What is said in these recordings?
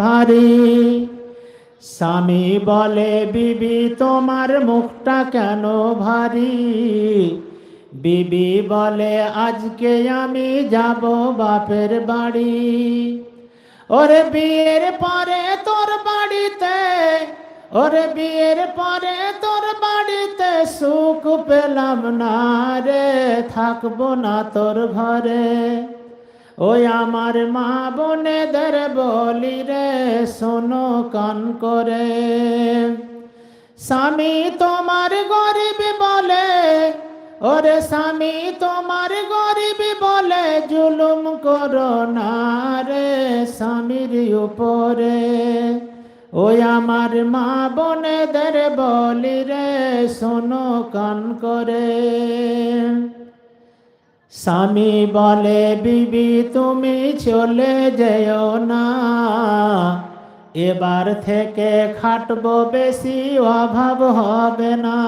ভারী স্বামী বলে, বিবি, তোমার মুখটা কেন ভারী? বিবি বলে, আজকে আমি যাব বাপের বাড়ি। ওরে বিয়ের পরে তোর বাড়িতে, ওরে বিয়ের পরে তোর বাড়িতে সুখ পেলাম না রে, থাকব না তোর ঘরে। ওই আমার মা বোনেদের বলি রে, শোনো কান করে। স্বামী তোমার গরিব বলে, ওরে স্বামী তোমার গরিব বলে, জুলুম করো না রে স্বামীর উপরে। ওই আমার মা বোনেদের বলি রে, শোনো কান করে। স্বামী বলে, বিবি, তুমি চলে যেও না। এবার থেকে খাটবো, বেশি অভাব হবে না।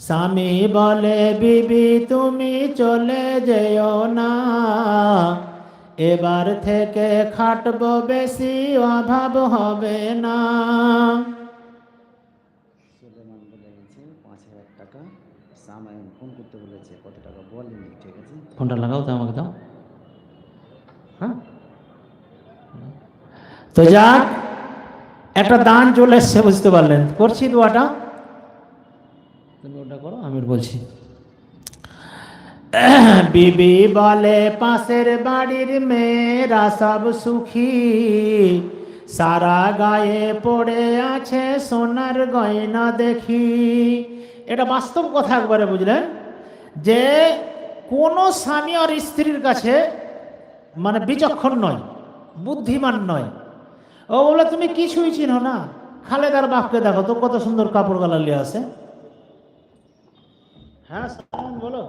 স্বামী বলে, বিবি, তুমি চলে যেও না। এবার থেকে খাটবো, বেশি অভাব হবে না সুলেমান বলে গেছে পাঁচ হাজার টাকা সামায়ন ফোন করতে বলেছে কত টাকা বলেনি ঠিক আছে ফোনটা লাগাও তো আমাকে, দাও। হ্যাঁ? তো যাক, একটা দান চলে এসছে, বুঝতে পারলেন। করছি দোয়াটা। তুমি ওটা করো, আমি বলছি। বিবি বলে, পাশের বাড়ির মেয়েরা সব সুখী। সারা গায়ে পড়ে আছে সোনার গয়না দেখি। এটা বাস্তব কথা একবারে বুঝলেন? যে কোনো স্বামী আর স্ত্রীর কাছে মানে বিচক্ষণ নয়, বুদ্ধিমান নয়। ও বলে, তুমি কিছুই চিনো না। খালেদার বাপকে দেখো, তো কত সুন্দর কাপড় গালা লিয়ে আছে। হ্যাঁ বলো।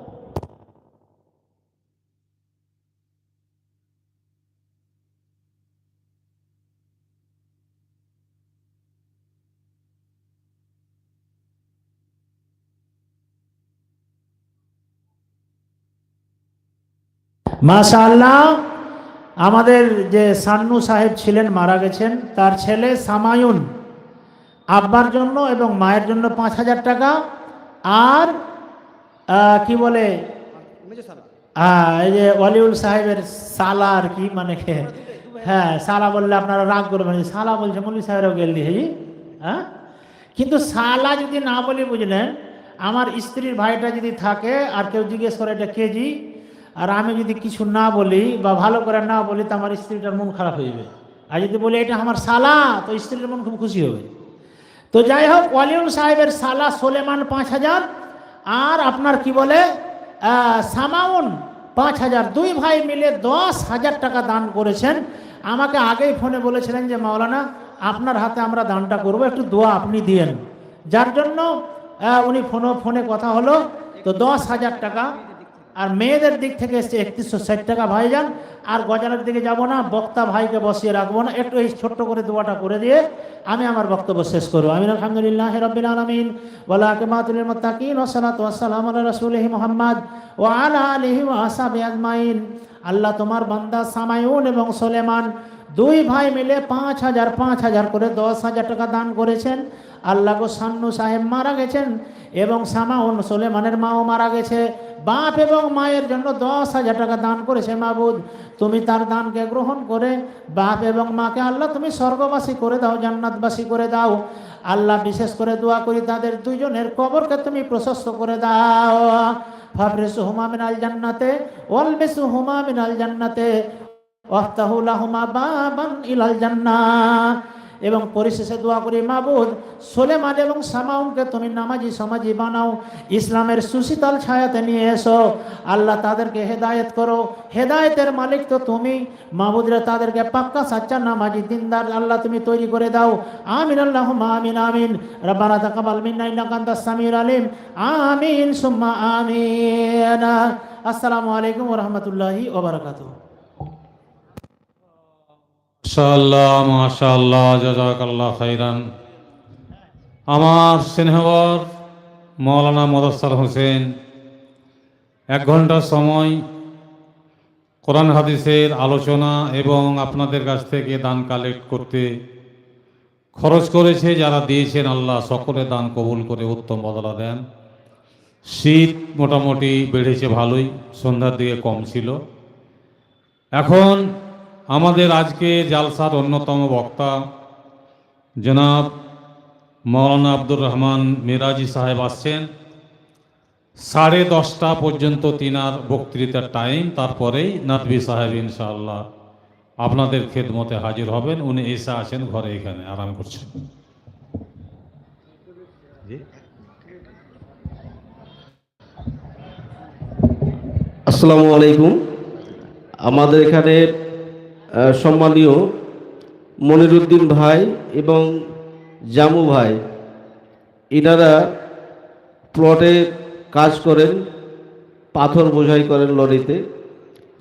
মাশাআল্লাহ, আমাদের যে সান্নু সাহেব ছিলেন, মারা গেছেন, তার ছেলে সামায়ুন, আব্বার জন্য এবং মায়ের জন্য পাঁচ হাজার টাকা, আর কি বলে হ্যাঁ এই যে ওয়ালিউল সাহেবের সালা আর কি মানে হ্যাঁ সালা বললে আপনারা রাগ করবেন সালা বলছে মৌলী সাহেবরাও গেল দিয়ে হ্যাঁ? কিন্তু সালা যদি না বলি বুঝলেন, আমার স্ত্রীর ভাইটা যদি থাকে, আর কেউ জিজ্ঞেস করে এটা কেজি আর আমি যদি কিছু না বলি বা ভালো করে না বলি, তো আমার স্ত্রীটার মন খারাপ হয়ে যাবে। আর যদি বলি, এটা আমার সালা, তো স্ত্রীর মন খুব খুশি হবে। তো যাই হোক, ওয়ালিউল সাহেবের সালা সোলেমান পাঁচ হাজার, আর আপনার কি বলে সামাউন পাঁচ হাজার, দুই ভাই মিলে দশ হাজার টাকা দান করেছেন। আমাকে আগেই ফোনে বলেছিলেন যে, মাওলানা, আপনার হাতে আমরা দানটা করব, একটু দোয়া আপনি দিয়েন। যার জন্য উনি ফোনে ফোনে কথা হলো। তো দশ হাজার টাকা আর মেয়েদের দিক থেকে এসছে একত্রিশশো ষাট টাকা ভাইজান। আর গজালের দিকে যাব না, বক্তা ভাইকে বসিয়ে রাখব না। একটু এই ছোট্ট করে দোয়াটা করে দিয়ে আমি আমার বক্তব্য শেষ করব। আমি আলহামদুলিল্লাহ রবিল আলমিন। ওলা কেমাতুল মতাকিন ওসালাত ওয়াসালাম রসুলহি মোহাম্মদ ও আলা আলহি ও আসাব আজমাইন। আল্লাহ তোমার বান্দা সামায়ুন এবং সোলেমান দুই ভাই মিলে পাঁচ হাজার পাঁচ হাজার করে দশ হাজার টাকা দান করেছেন। আল্লাহ গো সান্নু সাহেব মারা গেছেন এবং সামাউন সোলেমানের মাও মারা গেছে। বাপ এবং মায়ের জন্য দশ হাজার টাকা দান করেছে মাবুদ। তুমি তার দানকে গ্রহণ করে বাপ এবং মাকে আল্লাহ তুমি স্বর্গবাসী করে দাও, জান্নাতবাসী করে দাও। আল্লাহ বিশেষ করে দোয়া করি তাদের দুইজনের কবরকে তুমি প্রশস্ত করে দাও। ফাবরেসু হুমা মিনাল জান্নাতে, ওয়ালবেসু হুমা মিনাল জান্নাতে, ওয়াফতাহু লাহুমা বাবান ইলাল জান্নাহ। এবং পরিশেষে দোয়া করি, মাবুদ, সোলেমান এবং সামাউনকে তুমি নামাজি সমাজি বানাও, ইসলামের সুশীতল ছায়াতে নিয়ে এসো। আল্লাহ তাদেরকে হেদায়েত করো। হেদায়েতের মালিক তো তুমি। মাবুদরে তাদেরকে পাক্কা সাচ্চা নামাজি দিনদার আল্লাহ তুমি তৈরি করে দাও। আমিন আল্লাহ আমিন আমিন। রব্বানা তাকাবাল মিন্না ইন্নাকা আনতাস সামিউল আলিম। আমিন, সুম্মা আমিন। আসসালামু আলাইকুম ওয়া রাহমাতুল্লাহি ওয়া বারাকাতুহু। মাশাআল্লাহ মাশাআল্লাহ, জাজাকাল্লাহ খাইরান। আমার স্নেহবর মৌলানা মদস্তার হোসেন, এক ঘণ্টা সময় কোরআন হাদিসের আলোচনা এবং আপনাদের কাছ থেকে দান কালেক্ট করতে খরচ করেছে, যারা দিয়েছেন আল্লাহ সকলে দান কবুল করে উত্তম বদলা দেন। শীত মোটামুটি বেড়েছে ভালোই, সন্ধ্যার দিকে কম ছিল। এখন আমাদের আজকে জালসার অন্যতম বক্তা জনাব মৌলানা আব্দুর রহমান মিরাজি সাহেব আসছেন। সাড়ে দশটা পর্যন্ত তিনার বক্তৃতার টাইম তারপরেই নাতবি সাহেব ইনশাআল্লাহ আপনাদের খেদমতে হাজির হবেন। উনি এসে আছেন ঘরে এখানে আরাম করছেন। আসসালামু আলাইকুম। আমাদের এখানে সম্মানীয় মনিরুদ্দিন ভাই এবং জামু ভাই, ইনারা প্লটে কাজ করেন, পাথর বোঝাই করেন লরিতে।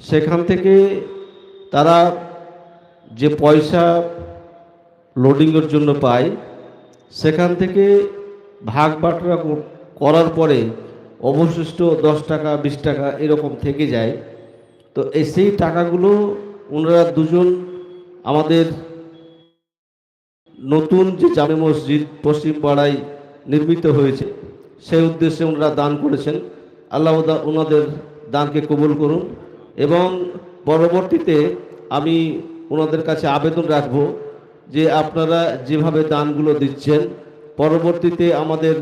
সেখান থেকে তারা যে পয়সা লোডিংয়ের জন্য পায়, সেখান থেকে ভাগ বাটরা করার পরে অবশিষ্ট দশ টাকা, বিশ টাকা এরকম থেকে যায়। তো এই সেই টাকাগুলো ওনারা দুজন আমাদের নতুন যে জামে মসজিদ পশ্চিম পাড়ায় নির্মিত হয়েছে, সেই উদ্দেশ্যে ওনারা দান করেছেন। আল্লাহ ওনাদের দানকে কবুল করুন এবং পরবর্তীতে আমি ওনাদের কাছে আবেদন রাখব যে আপনারা যেভাবে দানগুলো দিচ্ছেন, পরবর্তীতে আমাদের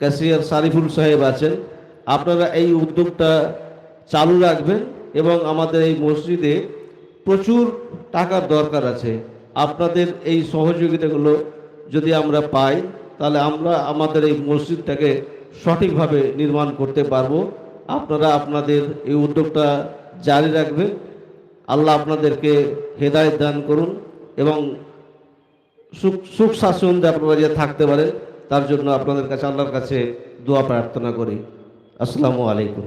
ক্যাশিয়ার সারিফুল সাহেব আছেন, আপনারা এই উদ্যোগটা চালু রাখবেন এবং আমাদের এই মসজিদে প্রচুর টাকার দরকার আছে। আপনাদের এই সহযোগিতাগুলো যদি আমরা পাই, তাহলে আমরা আমাদের এই মসজিদটাকে সঠিকভাবে নির্মাণ করতে পারব। আপনারা আপনাদের এই উদ্যোগটা জারি রাখবেন। আল্লাহ আপনাদেরকে হেদায়ত দান করুন এবং সুখ সুখ স্বাচ্ছন্দ্যে আপনারা যে থাকতে পারেন, তার জন্য আপনাদের কাছে আল্লাহর কাছে দোয়া প্রার্থনা করি। আসসালামু আলাইকুম।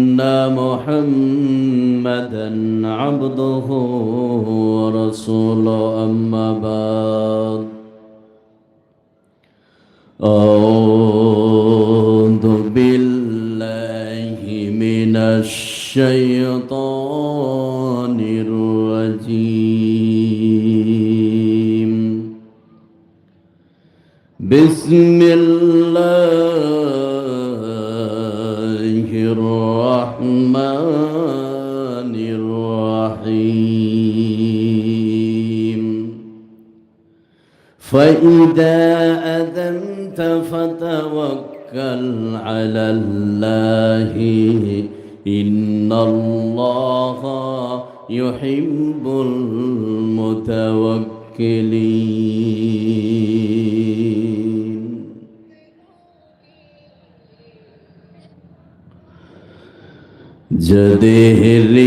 محمدا عبده ورسوله أما بعد. أعوذ بالله من الشيطان فإذا أذنت فتوكل على الله. إن الله يحب المتوكلين. جده